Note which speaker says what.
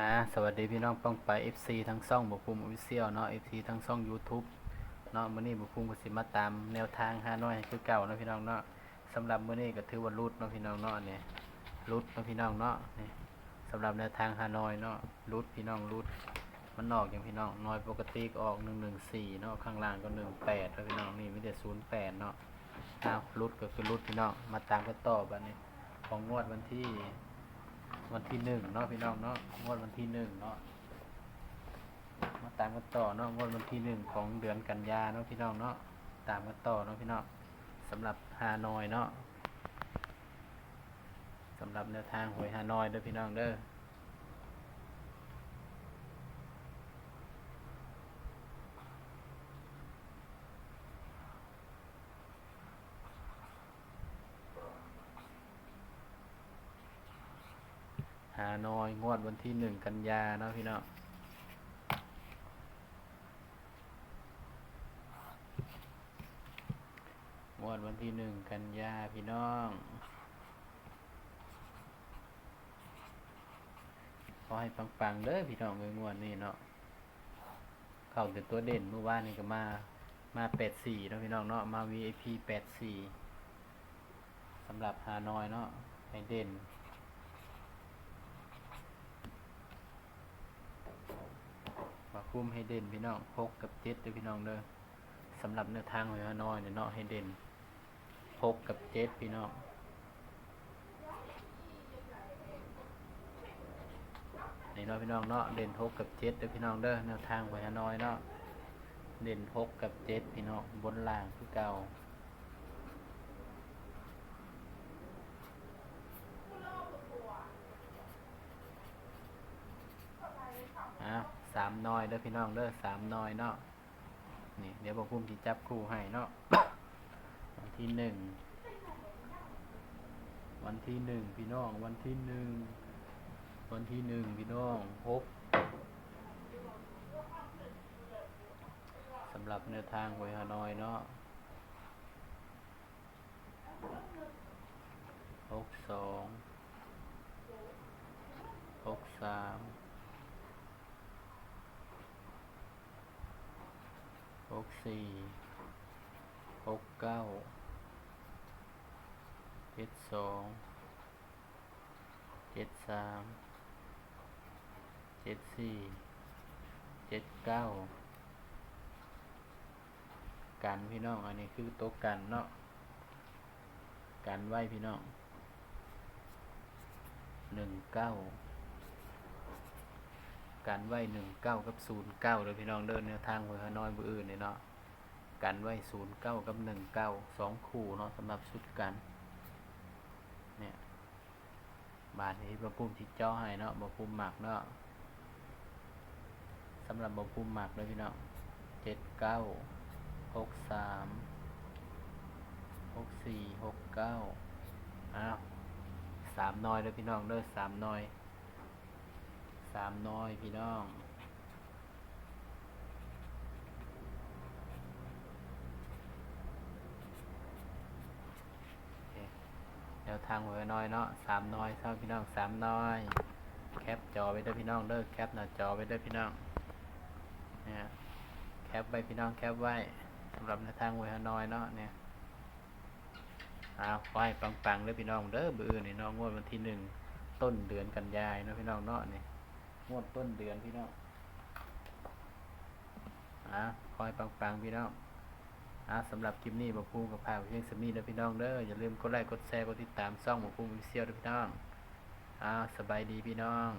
Speaker 1: อ่าสวัสดีพี่น้องป้องไป FC ทั้งช่องบุคุมออฟฟิเชียลเนาะ FC ทั้งช่อง YouTube เนาะมื้อนี้บุคุมก็สิมาตามแนวทางหาน้อยคือเก่าเนาะพี่น้องเนาะสำหรับมื้อนี้ก็ถือว่ารุดเนาะพี่น้องเนาะเนี่ยรุดเนาะพี่น้องเนาะนี่สำหรับแนวทางหานอยเนาะรุดพี่น้องรุดมันออกอย่างพี่น้องน้อยปกติก็ออก114เนาะข้างล่างก็18เนาะพี่น้องนี่มีแต่08เนาะอ้าวรุดก็คือรุดพี่น้องมาตามกันต่อบัดนี้ของงวดวันที่ วันที่หนึ่งเนาะพี่น้องเนาะงวดวันที่หนึ่งเนาะมาตามกันต่อเนาะงวดวันที่หนึ่งของเดือนกันยาเนาะพี่น้องเนาะตามกันต่อเนาะพี่น้องสำหรับฮานอยเนาะสำหรับแนวทางหวยฮานอยเด้อพี่น้องเด้อ ฮานอย งวดวันที่หนึ่งกันยาเนาะพี่น้องงวดวันที่หนึ่งกันยาพี่น้องขอให้ปังๆเด้อพี่น้องเอ้ยงวดนี้เนาะเข้าเป็นตัวเด่นเมื่อวานนี่ก็มามาแปดสี่เนาะพี่น้องเนาะมา VIP แปดสี่สำหรับฮานอยเนาะให้เด่น มา คุ้มให้เด่นพี่น้องหกกับเจ็ดเด้อพี่น้องเด้อสำหรับแนวทางของฮานอยเนี่ยเนาะให้เด่นหกกับเจ็ดพี่น้องนี่เนาะพี่น้องเนาะเด่นหกกับเจ็ดเด้อพี่น้องเด้อแนวทางของฮานอยเนาะเด่นหกกับเจ็ดพี่น้องบนล่างคือเก่าอ้าว สามน้อยเด้อพี่น้องเด้อสามน้อยเนาะนี่เดี๋ยวบอกพุ่มที่จับคู่ให้เนาะวันที่หนึ่งวันที่หนึ่งพี่น้อง วันที่หนึ่งวันที่หนึ่งพี่น้องหกสำหรับแนวทางหวยฮานอยเนาะหกสองหกสาม หกสี่หกเก้าเจ็ดสองเจ็ดสามเจ็ดสี่เจ็ดเก้ากันพี่น้อง อันนี้คือโต๊ะกันเนาะกันไว้พี่น้องหนึ่งเก้า กันไว้หนึ่งเก้ากับศูนย์เก้าเลยพี่น้องเดินแนวทางหวยฮานอยมืออื่นเนี่ยเนาะกันไว้ศูนย์เก้ากับหนึ่งเก้าสองคู่เนาะสำหรับชุดกันเนี่ยบาทนี้บะปุ่มที่จ่อให้เนาะบะปุ่มหมักเนาะสำหรับบะปุ่มหมักเลยพี่น้องเจ็ดเก้าหกสามหกสี่หกเก้าอ้าวสามน้อยเลยพี่น้องเด้อสามน้อย สามน้อยพี่น้อง แนวทางหวน้อยเนาะสามน้อยเท่าพี่น้องสามน้อย แคปจอไว้เด้อพี่น้องเด้อแคปหน้าจอไว้เด้อพี่น้องเนี่ยแคปไว้พี่น้องแคปไว้สำหรับแนทางหวยน้อยเนาะเนี่ยอ้าวขอให้ปังๆเด้อพี่น้องเด้อเบื่อนี่นาะงงวดวันที่หนึ่งต้นเดือนกันยายนเนาะพี่น้องเนาะเนี่ย งวดต้นเดือนพี่น้องอะคอยปังๆพี่น้องอ่าสำหรับคลิปนี้บอพูกับพาเพียงสมีนะพี่น้องเด้ออย่าลืมกดไลค์กดแชร์กดติดตามช่องบอพูวิเซียวนะพี่น้องอ่าสบายดีพี่น้อง